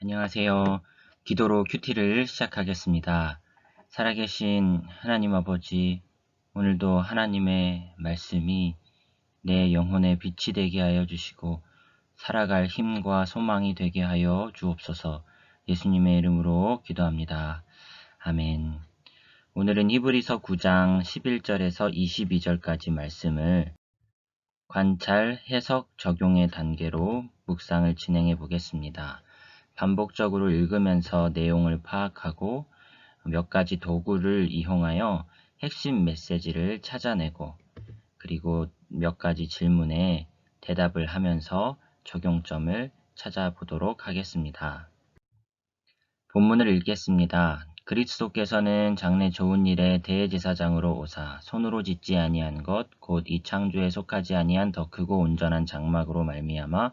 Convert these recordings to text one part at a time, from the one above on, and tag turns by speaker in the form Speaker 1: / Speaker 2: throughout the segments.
Speaker 1: 안녕하세요. 기도로 큐티를 시작하겠습니다. 살아계신 하나님 아버지, 오늘도 하나님의 말씀이 내 영혼의 빛이 되게 하여 주시고 살아갈 힘과 소망이 되게 하여 주옵소서 예수님의 이름으로 기도합니다. 아멘. 오늘은 히브리서 9장 11절에서 22절까지 말씀을 관찰, 해석, 적용의 단계로 묵상을 진행해 보겠습니다. 반복적으로 읽으면서 내용을 파악하고 몇 가지 도구를 이용하여 핵심 메시지를 찾아내고 그리고 몇 가지 질문에 대답을 하면서 적용점을 찾아보도록 하겠습니다. 본문을 읽겠습니다. 그리스도께서는 장래 좋은 일에 대제사장으로 오사 손으로 짓지 아니한 것 곧 이 창조에 속하지 아니한 더 크고 온전한 장막으로 말미암아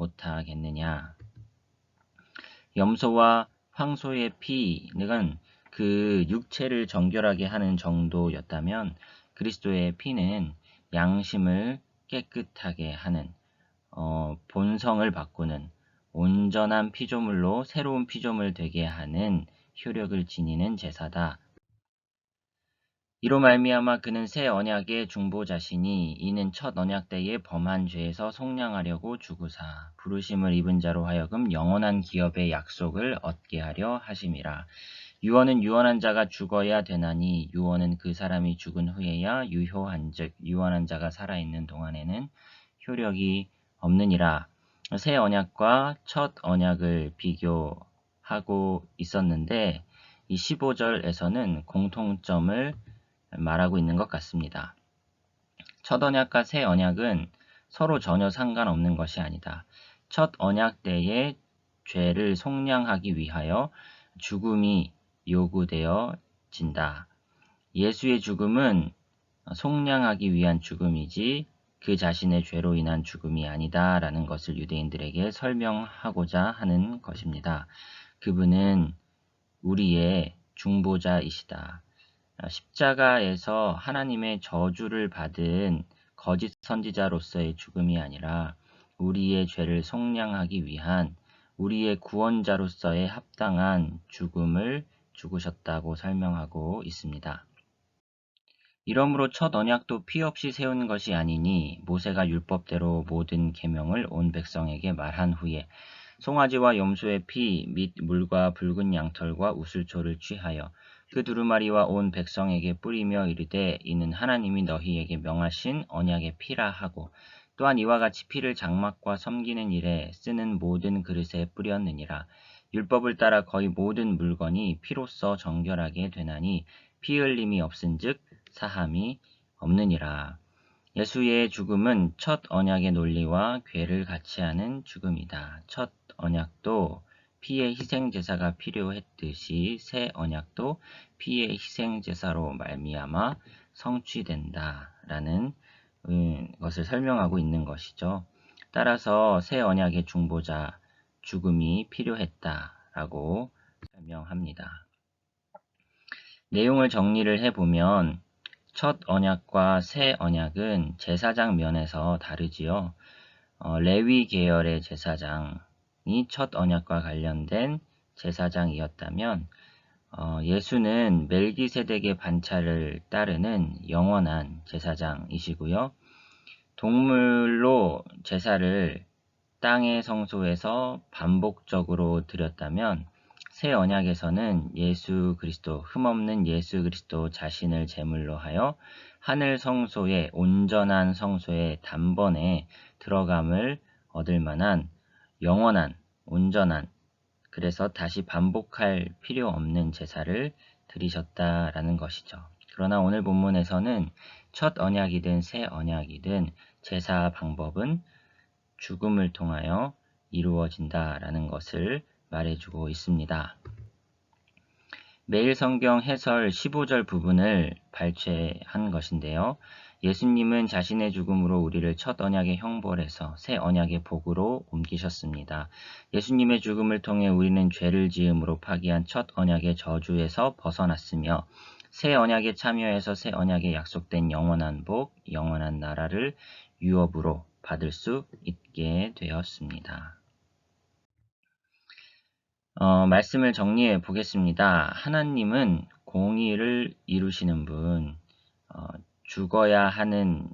Speaker 1: 못하겠느냐. 염소와 황소의 피는 그 육체를 정결하게 하는 정도였다면 그리스도의 피는 양심을 깨끗하게 하는 어, 본성을 바꾸는 온전한 피조물로 새로운 피조물 되게 하는 효력을 지니는 제사다. 이로 말미암아 그는 새 언약의 중보자시니 이는 첫 언약 때에 범한 죄에서 속량하려고 주구사 부르심을 입은 자로 하여금 영원한 기업의 약속을 얻게 하려 하심이라. 유언은 유언한 자가 죽어야 되나니 유언은 그 사람이 죽은 후에야 유효한즉 유언한 자가 살아 있는 동안에는 효력이 없느니라. 새 언약과 첫 언약을 비교하고 있었는데 이 15절에서는 공통점을 말하고 있는 것 같습니다. 첫 언약과 새 언약은 서로 전혀 상관없는 것이 아니다. 첫 언약 때의 죄를 속량하기 위하여 죽음이 요구되어진다. 예수의 죽음은 속량하기 위한 죽음이지 그 자신의 죄로 인한 죽음이 아니다라는 것을 유대인들에게 설명하고자 하는 것입니다. 그분은 우리의 중보자이시다. 십자가에서 하나님의 저주를 받은 거짓 선지자로서의 죽음이 아니라 우리의 죄를 속량하기 위한 우리의 구원자로서의 합당한 죽음을 죽으셨다고 설명하고 있습니다. 이러므로 첫 언약도 피 없이 세운 것이 아니니 모세가 율법대로 모든 계명을 온 백성에게 말한 후에 송아지와 염소의 피 및 물과 붉은 양털과 우슬초를 취하여 그 두루마리와 온 백성에게 뿌리며 이르되 이는 하나님이 너희에게 명하신 언약의 피라 하고 또한 이와 같이 피를 장막과 섬기는 일에 쓰는 모든 그릇에 뿌렸느니라 율법을 따라 거의 모든 물건이 피로써 정결하게 되나니 피 흘림이 없은즉 사함이 없느니라. 예수의 죽음은 첫 언약의 논리와 괴를 같이 하는 죽음이다. 첫 언약도 피의 희생 제사가 필요했듯이 새 언약도 피의 희생 제사로 말미암아 성취된다 라는 음, 것을 설명하고 있는 것이죠. 따라서 새 언약의 중보자 죽음이 필요했다 라고 설명합니다. 내용을 정리를 해보면 첫 언약과 새 언약은 제사장 면에서 다르지요. 어, 레위 계열의 제사장이 첫 언약과 관련된 제사장이었다면 어, 예수는 멜기세덱의 반차를 따르는 영원한 제사장이시고요. 동물로 제사를 땅의 성소에서 반복적으로 드렸다면 새 언약에서는 예수 그리스도 흠없는 예수 그리스도 자신을 제물로 하여 하늘 성소의 온전한 성소에 단번에 들어감을 얻을 만한 영원한 온전한 그래서 다시 반복할 필요 없는 제사를 드리셨다라는 것이죠. 그러나 오늘 본문에서는 첫 언약이든 새 언약이든 제사 방법은 죽음을 통하여 이루어진다라는 것을 말해주고 있습니다. 매일 성경 해설 15절 부분을 발췌한 것인데요. 예수님은 자신의 죽음으로 우리를 첫 언약의 형벌에서 새 언약의 복으로 옮기셨습니다. 예수님의 죽음을 통해 우리는 죄를 지음으로 파기한 첫 언약의 저주에서 벗어났으며 새 언약에 참여해서 새 언약에 약속된 영원한 복, 영원한 나라를 유업으로 받을 수 있게 되었습니다. 어, 말씀을 정리해 보겠습니다. 하나님은 공의를 이루시는 분, 어, 죽어야 하는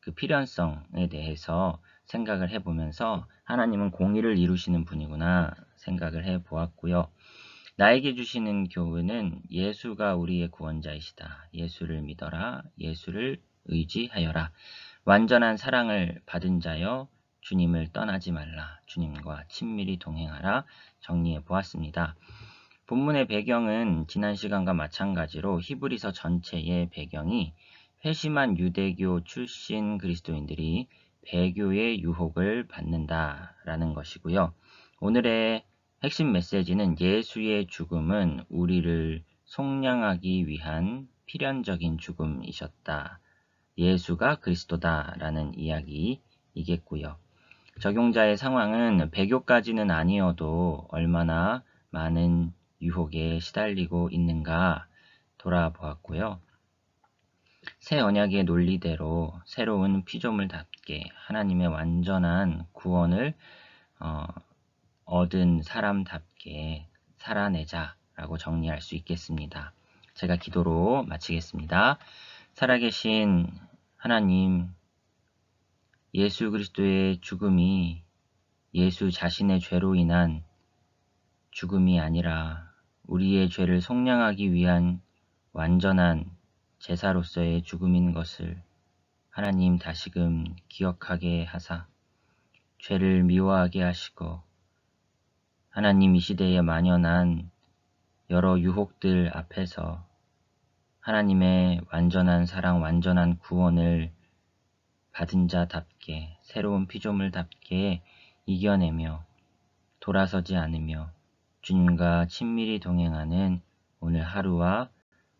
Speaker 1: 그 필연성에 대해서 생각을 해보면서 하나님은 공의를 이루시는 분이구나 생각을 해 보았고요. 나에게 주시는 교훈은 예수가 우리의 구원자이시다. 예수를 믿어라. 예수를 의지하여라. 완전한 사랑을 받은 자여 주님을 떠나지 말라. 주님과 친밀히 동행하라. 정리해 보았습니다. 본문의 배경은 지난 시간과 마찬가지로 히브리서 전체의 배경이 회심한 유대교 출신 그리스도인들이 배교의 유혹을 받는다라는 것이고요. 오늘의 핵심 메시지는 예수의 죽음은 우리를 속량하기 위한 필연적인 죽음이셨다. 예수가 그리스도다라는 이야기이겠고요. 적용자의 상황은 배교까지는 아니어도 얼마나 많은 유혹에 시달리고 있는가 돌아보았고요. 새 언약의 논리대로 새로운 피조물답게 하나님의 완전한 구원을 어, 얻은 사람답게 살아내자라고 정리할 수 있겠습니다. 제가 기도로 마치겠습니다. 살아계신 하나님, 예수 그리스도의 죽음이 예수 자신의 죄로 인한 죽음이 아니라 우리의 죄를 속량하기 위한 완전한 제사로서의 죽음인 것을 하나님 다시금 기억하게 하사 죄를 미워하게 하시고 하나님 이 시대에 만연한 여러 유혹들 앞에서 하나님의 완전한 사랑, 완전한 구원을 받은 자답게 새로운 피조물답게 이겨내며 돌아서지 않으며 주님과 친밀히 동행하는 오늘 하루와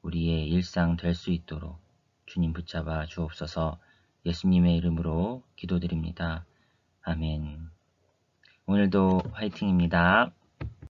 Speaker 1: 우리의 일상 될 수 있도록 주님 붙잡아 주옵소서 예수님의 이름으로 기도드립니다. 아멘. 오늘도 화이팅입니다.